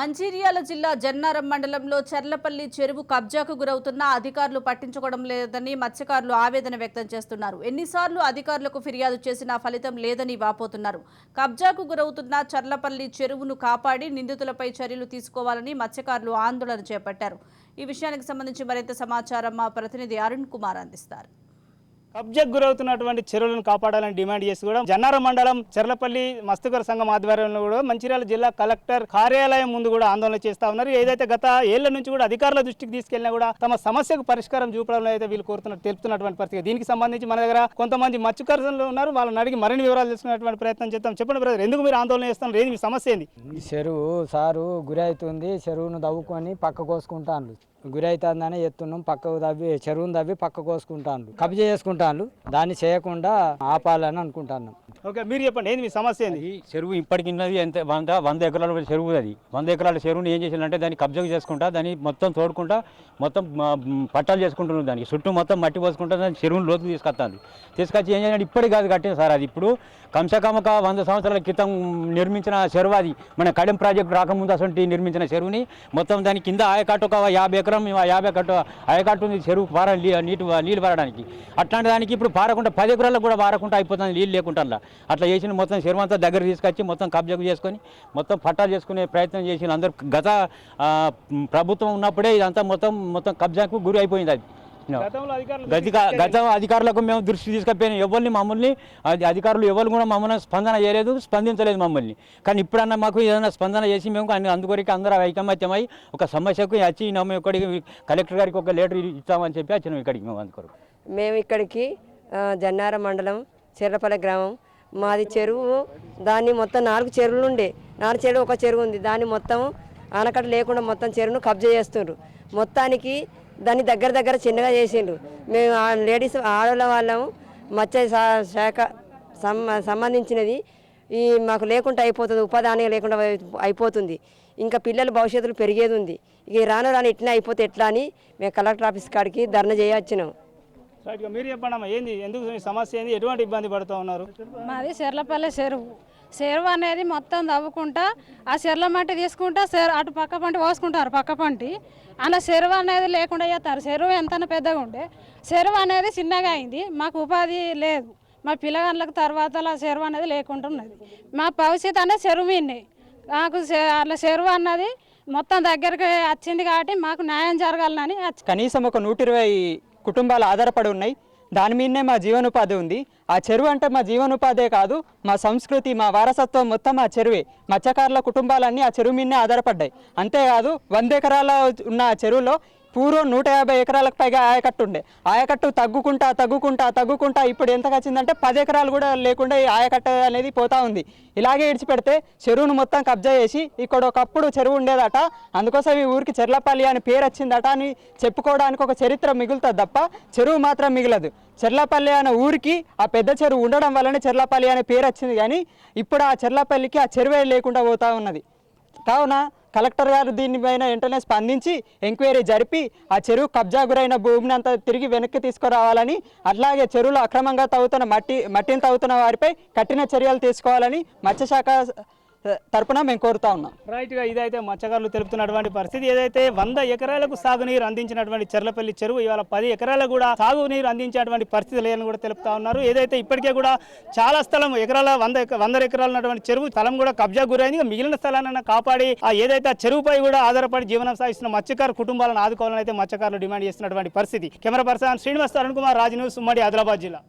మంచిర్యాల జిల్లా జన్నారం మండలంలో చర్లపల్లి చెరువు కబ్జాకు గురవుతున్న అధికారులు పట్టించుకోవడం లేదని మత్స్యకారులు ఆవేదన వ్యక్తం చేస్తున్నారు. ఎన్నిసార్లు అధికారులకు ఫిర్యాదు చేసినా ఫలితం లేదని వాపోతున్నారు. కబ్జాకు గురవుతున్న చర్లపల్లి చెరువును కాపాడి నిందితులపై చర్యలు తీసుకోవాలని మత్స్యకారులు ఆందోళన చేపట్టారు. ఈ విషయానికి సంబంధించి మరింత సమాచారం మా ప్రతినిధి అరుణ్ కుమార్ అందిస్తారు. కబ్జాకు గురవుతున్నటువంటి చెరువులను కాపాడాలని డిమాండ్ చేసి కూడా జన్నారం మండలం చెర్లపల్లి మస్తుకర సంఘం ఆధ్వర్యంలో కూడా మంచిర్యాల జిల్లా కలెక్టర్ కార్యాలయం ముందు కూడా ఆందోళన చేస్తా ఉన్నారు. ఏదైతే గత ఏళ్ళ నుంచి కూడా అధికారుల దృష్టికి తీసుకెళ్ళినా కూడా తమ సమస్యకు పరిష్కారం చూపడంలో అయితే వీళ్ళు కోరుతున్నట్టు తెలుపుతున్నటువంటి పరిస్థితి. దీనికి సంబంధించి మన దగ్గర కొంతమంది మత్స్యకారులు ఉన్నారు. వాళ్ళని అడిగి మరిన్ని వివరాలు తెలుసుకునేటువంటి ప్రయత్నం చేస్తాం చెప్పండి బ్రదర్ ఎందుకు మీరు ఆందోళన చేస్తున్నారు? ఏది మీ సమస్య ఏంది? చెరువు సారు గురి అవుతుంది చెరువును దవ్వుకొని పక్క కోసుకుంటాను గురి అవుతుందని ఎత్తున్నాం పక్కకు దవ్వి చెరువును దవ్వి పక్క కోసుకుంటాను కబ్జా చేసుకుంటాను దాన్ని చేయకుండా ఆపాలని అనుకుంటున్నాం. ఓకే మీరు చెప్పండి ఏంది మీ సమస్య ఏంది? ఈ చెరువు ఇప్పటికి ఉన్నది ఎంత వంద వంద ఎకరాల చెరువు అది. వంద ఎకరాల చెరువుని ఏం చేసిందంటే దాన్ని కబ్జా చేసుకుంటా దాన్ని మొత్తం తోడుకుంటా మొత్తం పట్టాలు చేసుకుంటున్నారు దానికి. చుట్టూ మొత్తం మట్టి పోసుకుంటా దాన్ని చెరువుని లోతు తీసుకొస్తుంది తీసుకొచ్చి ఏం చేయాలంటే ఇప్పటికి కాదు కట్టింది సార్ అది. ఇప్పుడు కంసకమక వంద సంవత్సరాల క్రితం నిర్మించిన చెరువు అది. మన కడెం ప్రాజెక్ట్ రాకముందు అసలు నిర్మించిన చెరువుని మొత్తం దాని కింద ఆయకట్టు ఒక యాభై ఎకరం యాభై కట్టు ఆయకట్టు ఉంది చెరువు పార నీ- నీటి నీళ్ళు పారడానికి అట్లాంటి దానికి ఇప్పుడు పారకుండా పది ఎకరాలకు కూడా పారకుండా అయిపోతుంది నీళ్ళు లేకుండా అట్లా చేసిన మొత్తం చెరువు అంతా దగ్గర తీసుకొచ్చి మొత్తం కబ్జాకు చేసుకొని మొత్తం పట్టాలు చేసుకునే ప్రయత్నం చేసిన అందరు గత ప్రభుత్వం ఉన్నప్పుడే ఇదంతా మొత్తం మొత్తం కబ్జాకు గురి అయిపోయింది అది. గతి గత అధికారులకు మేము దృష్టి తీసుకపోయిన. ఎవరిని మమ్మల్ని అది అధికారులు ఎవరు కూడా మమ్మల్ని స్పందన చేయలేదు స్పందించలేదు మమ్మల్ని. కానీ ఇప్పుడన్నా మాకు ఏదైనా స్పందన చేసి మేము అందుకొరికి అందరూ ఐకమత్యమై ఒక సమస్యకు వచ్చి మేము ఇక్కడికి కలెక్టర్ గారికి ఒక లెటర్ ఇస్తామని చెప్పి వచ్చినాం ఇక్కడికి మేము అందుకొరకు. మేము ఇక్కడికి జన్నార మండలం చెర్రపల్లి గ్రామం. మాది చెరువు దాన్ని మొత్తం నాలుగు చెరువులు ఉండే నాలుగు చెరువు ఒక చెరువు ఉంది. దాన్ని మొత్తం ఆనకట్ట లేకుండా మొత్తం చెరువును కబ్జా చేస్తుండ్రు మొత్తానికి దాన్ని దగ్గర దగ్గర చిన్నగా చేసిండ్రు. మేము ఆ లేడీస్ ఆడవాళ్ళ వాళ్ళము మత్స్య శా- శాఖ సం- సంబంధించినది. ఈ మాకు లేకుండా అయిపోతుంది ఉపాధి లేకుండా అయి- అయిపోతుంది. ఇంకా పిల్లల భవిష్యత్తులో పెరిగేది ఉంది. ఇక రాను రాను ఇట్లా అయిపోతే ఎట్లా అని మేము కలెక్టర్ ఆఫీస్ కాడికి ధర్నా చేయొచ్చినాం. మీరు చెప్పండి అమ్మా ఏంది ఎందుకు సమస్య ఏంది ఎటువంటి ఇబ్బంది పడుతూ ఉన్నారు? మాది చెర్లపల్లె చెరువు చెరువు అనేది మొత్తం తవ్వుకుంటా ఆ చెర్ల మట్టి తీసుకుంటా చెరు అటు పక్క పంట పోసుకుంటారు పక్క పంటి. అలా చెరువు అనేది లేకుండా చేస్తారు. చెరువు ఎంత పెద్దగా ఉండే. చెరువు అనేది చిన్నగా అయింది. మాకు ఉపాధి లేదు. మా పిల్లగాళ్ళకి తర్వాత అలా చెరువు అనేది లేకుండా ఉన్నది. మా భవిష్యత్తు అనేది చెరువు మాకు నాకు అట్లా చెరువు అన్నది మొత్తం దగ్గరికి వచ్చింది కాబట్టి మాకు న్యాయం జరగాలని కనీసం ఒక నూట ఇరవై కుటుంబాలు ఆధారపడి ఉన్నాయి. దాని మీదనే మా జీవనోపాధి ఉంది. ఆ చెరువు అంటే మా జీవనోపాధే కాదు మా సంస్కృతి మా వారసత్వం మొత్తం ఆ చెరువే. మత్స్యకారుల కుటుంబాలన్నీ ఆ చెరువు మీదనే ఆధారపడ్డాయి. అంతేకాదు వంద ఎకరాల ఉన్న ఆ చెరువులో పూర్వం నూట యాభై ఎకరాలకు పైగా ఆయకట్టు ఉండే. ఆయకట్టు తగ్గుకుంటా తగ్గుకుంటా తగ్గుకుంటా ఇప్పుడు ఎంత వచ్చిందంటే పది ఎకరాలు కూడా లేకుండా ఈ ఆయకట్ట అనేది పోతా ఉంది. ఇలాగే ఇడిచిపెడితే చెరువును మొత్తం కబ్జా చేసి ఇక్కడ ఒకప్పుడు చెరువు ఉండేదట. అందుకోసం ఈ ఊరికి చెర్లపల్లి అని పేరు వచ్చిందట అని చెప్పుకోవడానికి ఒక చరిత్ర మిగులుతుంది తప్ప చెరువు మాత్రం మిగలదు. చెర్లపల్లి అనే ఊరికి ఆ పెద్ద చెరువు ఉండడం వల్లనే చెర్లపల్లి అనే పేరు వచ్చింది కానీ ఇప్పుడు ఆ చెర్లపల్లికి ఆ చెరువే లేకుండా పోతా ఉన్నది. కావున కలెక్టర్ గారు దీనిపైన వెంటనే స్పందించి ఎంక్వైరీ జరిపి ఆ చెరువు కబ్జా గురైన భూమిని అంతా తిరిగి వెనక్కి తీసుకురావాలని అట్లాగే చెరువులో అక్రమంగా తవ్వుతున్న మట్టి మట్టిని తవ్వుతున్న వారిపై కఠిన చర్యలు తీసుకోవాలని మత్స్యశాఖ తరపున మేము కోరుతా ఉన్నాం. రైట్గా ఇదైతే మత్స్యకారులు తెలుపుతున్నటువంటి పరిస్థితి. ఏదైతే వంద ఎకరాలకు సాగునీరు అందించినటువంటి చెర్లపల్లి చెరువు ఇవాళ పది ఎకరాలకు కూడా సాగునీరు అందించేటువంటి పరిస్థితి లేదని కూడా తెలుపుతా ఉన్నారు. ఏదైతే ఇప్పటికే కూడా చాలా స్థలం ఎకరాల వంద వంద ఎకరాలు ఉన్నటువంటి చెరువు స్థలం కూడా కబ్జా గురైంది. మిగిలిన స్థలాన్ని కాపాడి ఆ ఏదైతే ఆ చెరువుపై కూడా ఆధారపడి జీవనం సాగిస్తున్న మత్స్యకారు కుటుంబాలను ఆదుకోవాలని అయితే మత్స్యకారులు డిమాండ్ చేస్తున్నటువంటి పరిస్థితి. Camera person Srinivas Arun Kumar Raj news ఉమ్మడి ఆదిలాబాద్ జిల్లా.